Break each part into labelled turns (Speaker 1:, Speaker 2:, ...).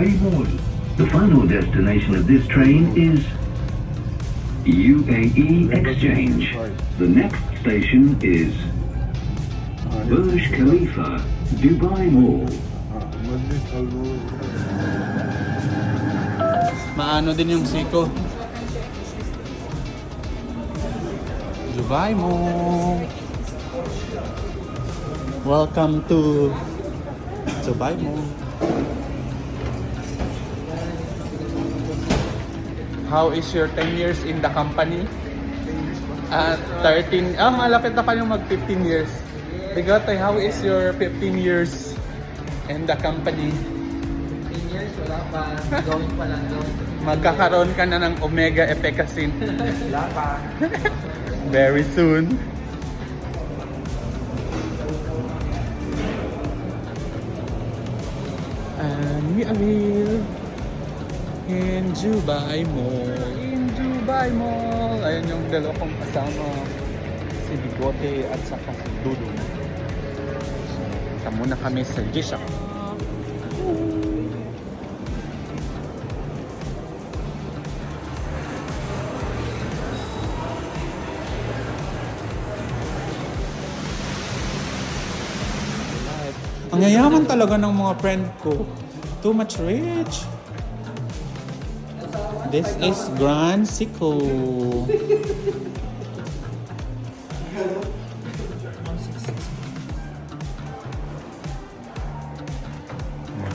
Speaker 1: Dubai
Speaker 2: The final destination of this train is UAE Exchange. The next station is Burj Khalifa, Dubai Mall.
Speaker 3: Maano din yung siko. Dubai mo. Welcome to Dubai mo. How is your 10 years in the company? At 13, ah, malapit na pa yung mag 15 years. Bigote, how is your 15 years in the company?
Speaker 4: 15 years, wala pa. Going pa lang, going.
Speaker 3: Magkakaroon ka na ng Omega Epecacin
Speaker 4: Wala pa.
Speaker 3: very soon. And we are here in Dubai Mall. In Dubai Mall. Ayan yung dalawa kong kasama. Si Bigote at saka si Dudu. So, kita muna kami sa G-Shock. Ang yayaman talaga ng mga friend ko. Too much rich. This is Grand Sico.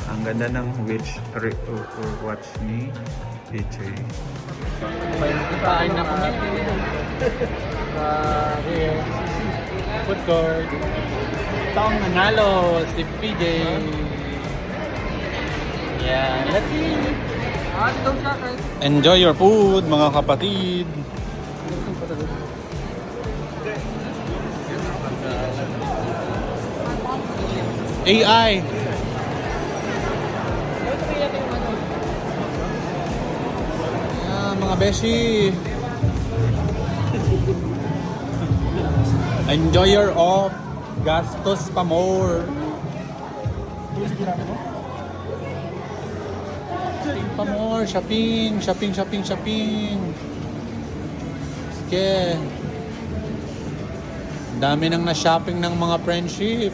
Speaker 3: Ang ganda ng witch re- or, or watch ni DJ. Kain na kami. Food court. Ito ang nanalo, si PJ. Yeah, let's eat. Enjoy your food, mga kapatid. AI. Mga beshi. Enjoy your off. Gastos pa more. Shopping pa more. Shopping, shopping, shopping, shopping. Sige. Dami nang na-shopping ng mga friendship.